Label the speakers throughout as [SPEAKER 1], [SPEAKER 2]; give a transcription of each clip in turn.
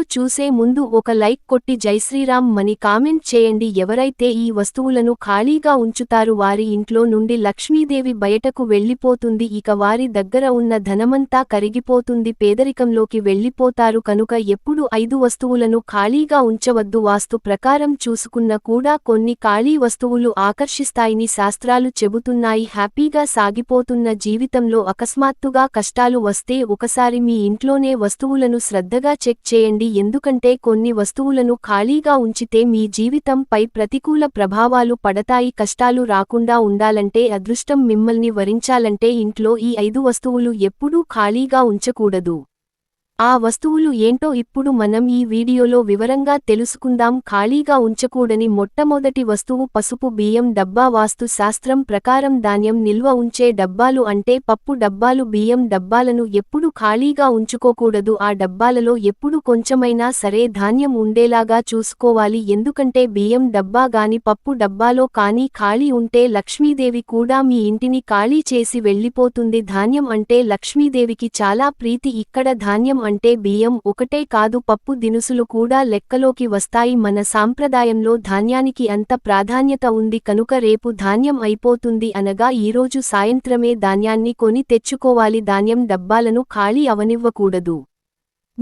[SPEAKER 1] はい。చూసే ముందు ఒక లైక్ కొట్టి జైశ్రీరామ్ మని కామెంట్ చేయండి. ఎవరైతే ఈ వస్తువులను ఖాళీగా ఉంచుతారు వారి ఇంట్లో నుండి లక్ష్మీదేవి బయటకు వెళ్ళిపోతుంది ఇక వారి దగ్గర ఉన్న ధనమంతా కరిగిపోతుంది. పేదరికంలోకి వెళ్ళిపోతారు కనుక ఎప్పుడు ఐదు వస్తువులను ఖాళీగా ఉంచవద్దు. వాస్తు ప్రకారం చూసుకున్న కూడా కొన్ని ఖాళీ వస్తువులు ఆకర్షిస్తాయని శాస్త్రాలు చెబుతున్నాయి. హ్యాపీగా సాగిపోతున్న జీవితంలో అకస్మాత్తుగా కష్టాలు వస్తే ఒకసారి మీ ఇంట్లోనే వస్తువులను శ్రద్ధగా చెక్ చేయండి. ఎందుకంటే కొన్ని వస్తువులను ఖాళీగా ఉంచితే మీ జీవితంపై ప్రతికూల ప్రభావాలు పడతాయి కష్టాలు రాకుండా ఉండాలంటే అదృష్టం మిమ్మల్ని వరించాలంటే ఇంట్లో ఈ ఐదు వస్తువులు ఎప్పుడూ ఖాళీగా ఉంచకూడదు. ఆ వస్తువులు ఏంటో ఇప్పుడు మనం ఈ వీడియోలో వివరంగా తెలుసుకుందాం. ఖాళీగా ఉంచకూడని మొట్టమొదటి వస్తువు పసుపు బియ్యం డబ్బా వాస్తు శాస్త్రం ప్రకారం ధాన్యం నిల్వ ఉంచే డబ్బాలు అంటే పప్పు డబ్బాలు బియ్యం డబ్బాలను ఎప్పుడు ఖాళీగా ఉంచుకోకూడదు. ఆ డబ్బాలలో ఎప్పుడు కొంచెమైనా సరే ధాన్యం ఉండేలాగా చూసుకోవాలి. ఎందుకంటే బియ్యం డబ్బా గాని పప్పు డబ్బాలో కానీ ఖాళీ ఉంటే లక్ష్మీదేవి కూడా మీ ఇంటిని ఖాళీ చేసి వెళ్ళిపోతుంది ధాన్యం అంటే లక్ష్మీదేవికి చాలా ప్రీతి. ఇక్కడ ధాన్యం అంటే బియ్యం ఒకటే కాదు పప్పు దినుసులు కూడా లెక్కలోకి వస్తాయి. మన సాంప్రదాయంలో ధాన్యానికి అంత ప్రాధాన్యత ఉంది కనుక రేపు ధాన్యం అయిపోతుంది అనగా ఈరోజు సాయంత్రమే ధాన్యాన్ని కొని తెచ్చుకోవాలి. ధాన్యం డబ్బాలను ఖాళీ అవనివ్వకూడదు.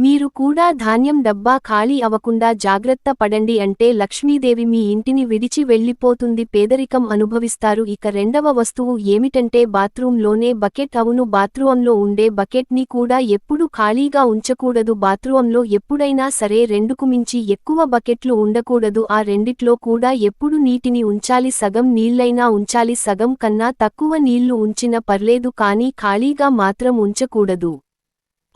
[SPEAKER 1] మీరు కూడా ధాన్యం డబ్బా ఖాళీ అవకుండా జాగ్రత్త పడండి అంటే లక్ష్మీదేవి మీ ఇంటిని విడిచి వెళ్ళిపోతుంది పేదరికం అనుభవిస్తారు. ఇక రెండవ వస్తువు ఏమిటంటే బాత్రూంలోనే బకెట్. అవును బాత్రూంలో ఉండే బకెట్ని కూడా ఎప్పుడు ఖాళీగా ఉంచకూడదు. బాత్రూంలో ఎప్పుడైనా సరే రెండుకు మించి ఎక్కువ బకెట్లు ఉండకూడదు. ఆ రెండిట్లో కూడా ఎప్పుడు నీటిని ఉంచాలి. సగం నీళ్ళైనా ఉంచాలి. సగం కన్నా తక్కువ నీళ్ళు ఉంచిన పర్లేదు కానీ ఖాళీగా మాత్రం ఉంచకూడదు.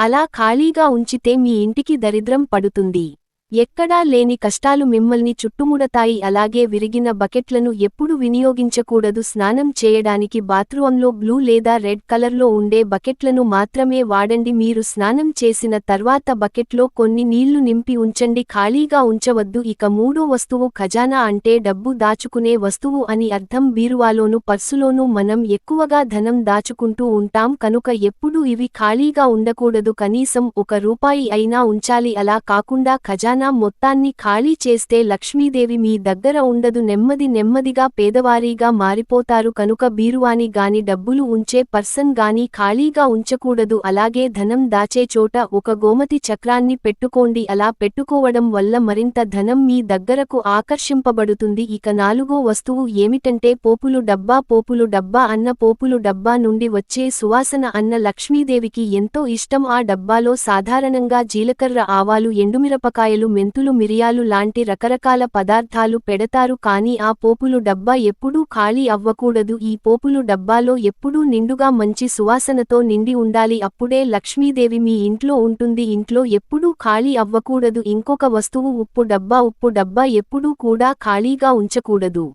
[SPEAKER 1] అలా ఖాళీగా ఉంచితే మీ ఇంటికి దరిద్రం పడుతుంది. ఎక్కడా లేని కష్టాలు మిమ్మల్ని చుట్టుముడతాయి. అలాగే విరిగిన బకెట్లను ఎప్పుడు వినియోగించకూడదు. స్నానం చేయడానికి బాత్రూంలో బ్లూ లేదా రెడ్ కలర్లో ఉండే బకెట్లను మాత్రమే వాడండి. మీరు స్నానం చేసిన తర్వాత బకెట్లో కొన్ని నీళ్ళు నింపి ఉంచండి. ఖాళీగా ఉంచవద్దు. ఇక మూడో వస్తువు ఖజానా అంటే డబ్బు దాచుకునే వస్తువు అని అర్థం. బీరువాలోను పర్సులోనూ మనం ఎక్కువగా ధనం దాచుకుంటూ ఉంటాం. కనుక ఎప్పుడూ ఇవి ఖాళీగా ఉండకూడదు. కనీసం ఒక రూపాయి అయినా ఉంచాలి. అలా కాకుండా ఖజానా ఖజానా మొత్తాన్ని ఖాళీ చేస్తే లక్ష్మీదేవి మీ దగ్గర ఉండదు. నెమ్మది నెమ్మదిగా పేదవారీగా మారిపోతారు. కనుక బీరువాని గాని డబ్బులు ఉంచే పర్సన్ గాని ఖాళీగా ఉంచకూడదు. అలాగే ధనం దాచే చోట ఒక గోమతి చక్రాన్ని పెట్టుకోండి. అలా పెట్టుకోవడం వల్ల మరింత ధనం మీ దగ్గరకు ఆకర్షింపబడుతుంది. ఇక నాలుగో వస్తువు ఏమిటంటే పోపులు డబ్బా పోపులు డబ్బా అన్న పోపులు డబ్బా నుండి వచ్చే సువాసన అన్న లక్ష్మీదేవికి ఎంతో ఇష్టం. ఆ డబ్బాలో సాధారణంగా జీలకర్ర ఆవాలు ఎండుమిరపకాయలు మెంతులు మిరియాలు లాంటి రకరకాల పదార్థాలు పెడతారు కానీ ఆ పోపులు డబ్బా ఎప్పుడూ ఖాళీ అవ్వకూడదు. ఈ పోపులు డబ్బాలో ఎప్పుడూ నిండుగా మంచి సువాసనతో నిండి ఉండాలి. అప్పుడే లక్ష్మీదేవి మీ ఇంట్లో ఉంటుంది. ఇంట్లో ఎప్పుడూ ఖాళీ అవ్వకూడదు. ఇంకొక వస్తువు ఉప్పు డబ్బా ఉప్పు డబ్బా ఎప్పుడూ కూడా ఖాళీగా ఉంచకూడదు.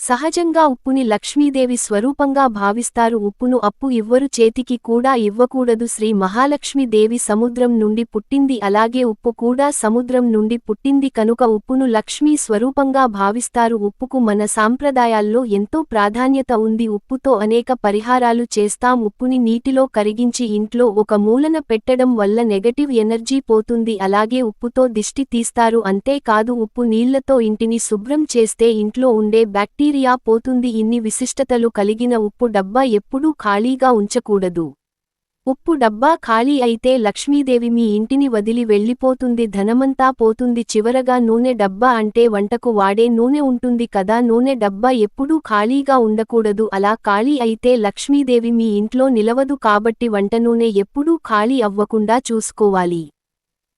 [SPEAKER 1] సహజంగా ఉప్పుని లక్ష్మీదేవి స్వరూపంగా భావిస్తారు. ఉప్పును అప్పు ఇవ్వరు చేతికి కూడా ఇవ్వకూడదు. శ్రీ మహాలక్ష్మీదేవి సముద్రం నుండి పుట్టింది. అలాగే ఉప్పు కూడా సముద్రం నుండి పుట్టింది. కనుక ఉప్పును లక్ష్మీ స్వరూపంగా భావిస్తారు. ఉప్పుకు మన సాంప్రదాయాల్లో ఎంతో ప్రాధాన్యత ఉంది. ఉప్పుతో అనేక పరిహారాలు చేస్తాం. ఉప్పుని నీటిలో కరిగించి ఇంట్లో ఒక మూలన పెట్టడం వల్ల నెగటివ్ ఎనర్జీ పోతుంది. అలాగే ఉప్పుతో దిష్టి తీస్తారు. అంతేకాదు ఉప్పు నీళ్ళతో ఇంటిని శుభ్రం చేస్తే ఇంట్లో ఉండే బ్యాక్టీరియా బ్యాక్టీరియా పోతుంది. ఇన్ని విశిష్టతలు కలిగిన ఉప్పు డబ్బా ఎప్పుడూ ఖాళీగా ఉంచకూడదు. ఉప్పు డబ్బా ఖాళీ అయితే లక్ష్మీదేవి మీ ఇంటిని వదిలి వెళ్ళిపోతుంది. ధనమంతా పోతుంది. చివరగా నూనె డబ్బా అంటే వంటకు వాడే నూనె ఉంటుంది కదా. నూనె డబ్బా ఎప్పుడూ ఖాళీగా ఉండకూడదు. అలా ఖాళీ అయితే లక్ష్మీదేవి మీ ఇంట్లో నిలవదు కాబట్టి వంట నూనె ఎప్పుడూ ఖాళీ అవ్వకుండా చూసుకోవాలి.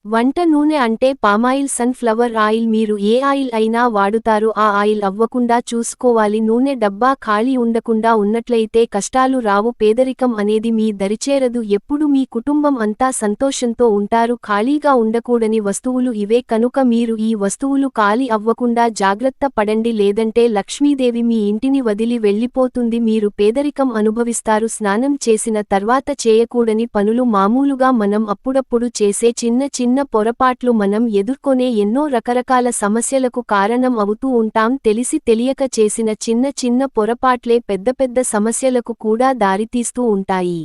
[SPEAKER 1] వంట నూనె అంటే పామాయిల్ సన్ఫ్లవర్ ఆయిల్. మీరు ఏ ఆయిల్ అయినా వాడుతారు. ఆ ఆయిల్ అవ్వకుండా చూసుకోవాలి. నూనె డబ్బా ఖాళీ ఉండకుండా ఉన్నట్లయితే కష్టాలు రావు. పేదరికం అనేది మీ దరిచేరదు. ఎప్పుడు మీ కుటుంబం అంతా సంతోషంతో ఉంటారు. ఖాళీగా ఉండకూడని వస్తువులు ఇవే. కనుక మీరు ఈ వస్తువులు ఖాళీ అవ్వకుండా జాగ్రత్త పడండి. లేదంటే లక్ష్మీదేవి మీ ఇంటిని వదిలి వెళ్ళిపోతుంది మీరు పేదరికం అనుభవిస్తారు. స్నానం చేసిన తర్వాత చేయకూడని పనులు మామూలుగా మనం అప్పుడప్పుడు చేసే చిన్న చిన్న చిన్న పొరపాట్లు మనం ఎదుర్కొనే ఎన్నో రకరకాల సమస్యలకు కారణం అవుతూ ఉంటాం తెలిసి తెలియక చేసిన చిన్న చిన్న పొరపాట్లే పెద్ద పెద్ద సమస్యలకు కూడా దారితీస్తూ ఉంటాయి.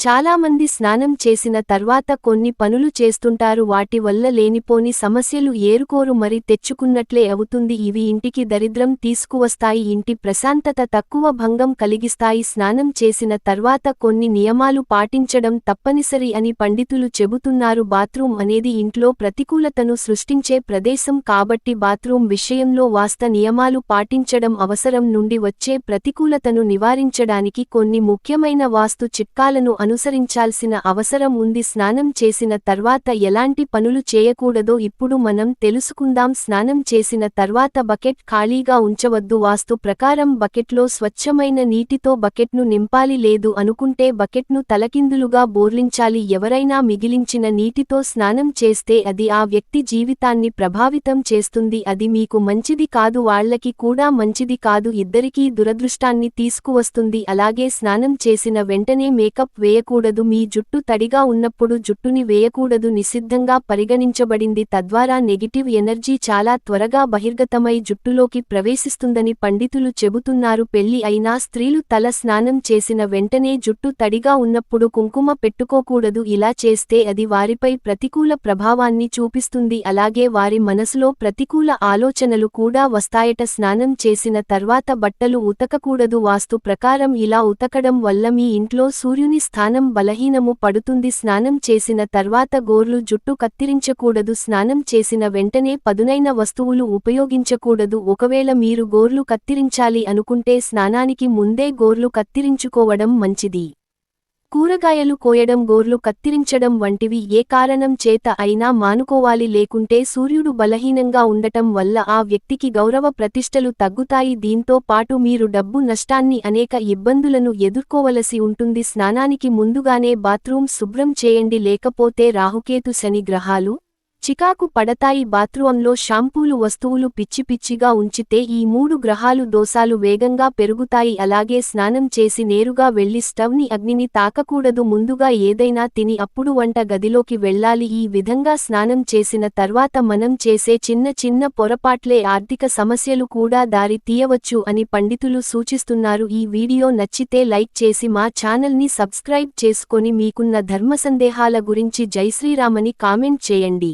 [SPEAKER 1] చాలామంది స్నానం చేసిన తర్వాత కొన్ని పనులు చేస్తుంటారు. వాటి వల్ల లేనిపోని సమస్యలు ఏరుకోరు. మరి తెచ్చుకున్నట్లే అవుతుంది. ఇవి ఇంటికి దరిద్రం తీసుకువస్తాయి. ఇంటి ప్రశాంతత తక్కువ భంగం కలిగిస్తాయి. స్నానం చేసిన తర్వాత కొన్ని నియమాలు పాటించడం తప్పనిసరి అని పండితులు చెబుతున్నారు. బాత్రూం అనేది ఇంట్లో ప్రతికూలతను సృష్టించే ప్రదేశం కాబట్టి బాత్రూం విషయంలో వాస్త నియమాలు పాటించడం అవసరం నుండి వచ్చే ప్రతికూలతను నివారించడానికి కొన్ని ముఖ్యమైన వాస్తు చిట్కాలను అనుసరించాల్సిన అవసరం ఉంది. స్నానం చేసిన తర్వాత ఎలాంటి పనులు చేయకూడదో ఇప్పుడు మనం తెలుసుకుందాం. స్నానం చేసిన తర్వాత బకెట్ ఖాళీగా ఉంచవద్దు. వాస్తు ప్రకారం బకెట్లో స్వచ్ఛమైన నీటితో బకెట్ను నింపాలి. లేదు అనుకుంటే బకెట్ను తలకిందులుగా బోర్లించాలి. ఎవరైనా మిగిలించిన నీటితో స్నానం చేస్తే అది ఆ వ్యక్తి జీవితాన్ని ప్రభావితం చేస్తుంది. అది మీకు మంచిది కాదు. వాళ్ళకి కూడా మంచిది కాదు. ఇద్దరికీ దురదృష్టాన్ని తీసుకువస్తుంది. అలాగే స్నానం చేసిన వెంటనే మేకప్ వే వేయకూడదు. మీ జుట్టు తడిగా ఉన్నప్పుడు జుట్టుని వేయకూడదు. నిషిద్ధంగా పరిగణించబడింది. తద్వారా నెగిటివ్ ఎనర్జీ చాలా త్వరగా బహిర్గతమై జుట్టులోకి ప్రవేశిస్తుందని పండితులు చెబుతున్నారు. పెళ్ళి అయినా స్త్రీలు తల స్నానం చేసిన వెంటనే జుట్టు తడిగా ఉన్నప్పుడు కుంకుమ పెట్టుకోకూడదు. ఇలా చేస్తే అది వారిపై ప్రతికూల ప్రభావాన్ని చూపిస్తుంది. అలాగే వారి మనసులో ప్రతికూల ఆలోచనలు కూడా వస్తాయట. స్నానం చేసిన తర్వాత బట్టలు ఉతకకూడదు. వాస్తు ప్రకారం ఇలా ఉతకడం వల్ల మీ ఇంట్లో సూర్యుని స్థానం బలహీనము పడుతుంది. స్నానం చేసిన తర్వాత గోర్లు జుట్టు కత్తిరించకూడదు. స్నానం చేసిన వెంటనే పదునైన వస్తువులు ఉపయోగించకూడదు. ఒకవేళ మీరు గోర్లు కత్తిరించాలి అనుకుంటే స్నానానికి ముందే గోర్లు కత్తిరించుకోవడం మంచిది. కూరగాయలు కోయడం గోర్లు కత్తిరించడం వంటివి ఏ కారణం చేత అయినా మానుకోవాలి లేకుంటే సూర్యుడు బలహీనంగా ఉండటం వల్ల ఆ వ్యక్తికి గౌరవ ప్రతిష్టలు తగ్గుతాయి. దీంతో పాటు మీరు డబ్బు నష్టాన్ని అనేక ఇబ్బందులను ఎదుర్కోవలసి ఉంటుంది. స్నానానికి ముందుగానే బాత్రూం శుభ్రం చేయండి. లేకపోతే రాహుకేతు శని గ్రహాలు చికాకు పడతాయి. బాత్రూంలో షాంపూలు వస్తువులు పిచ్చి పిచ్చిగా ఉంచితే ఈ మూడు గ్రహాలు దోసాలు వేగంగా పెరుగుతాయి. అలాగే స్నానం చేసి నేరుగా వెళ్ళి స్టవ్ని అగ్నిని తాకకూడదు. ముందుగా ఏదైనా తిని అప్పుడు వంట గదిలోకి వెళ్ళాలి. ఈ విధంగా స్నానం చేసిన తర్వాత మనం చేసే చిన్న చిన్న పొరపాట్లే ఆర్థిక సమస్యలు కూడా దారి తీయవచ్చు అని పండితులు సూచిస్తున్నారు. ఈ వీడియో నచ్చితే లైక్ చేసి మా ఛానల్ని సబ్స్క్రైబ్ చేసుకొని మీకున్న ధర్మ సందేహాల గురించి జైశ్రీరామని కామెంట్ చేయండి.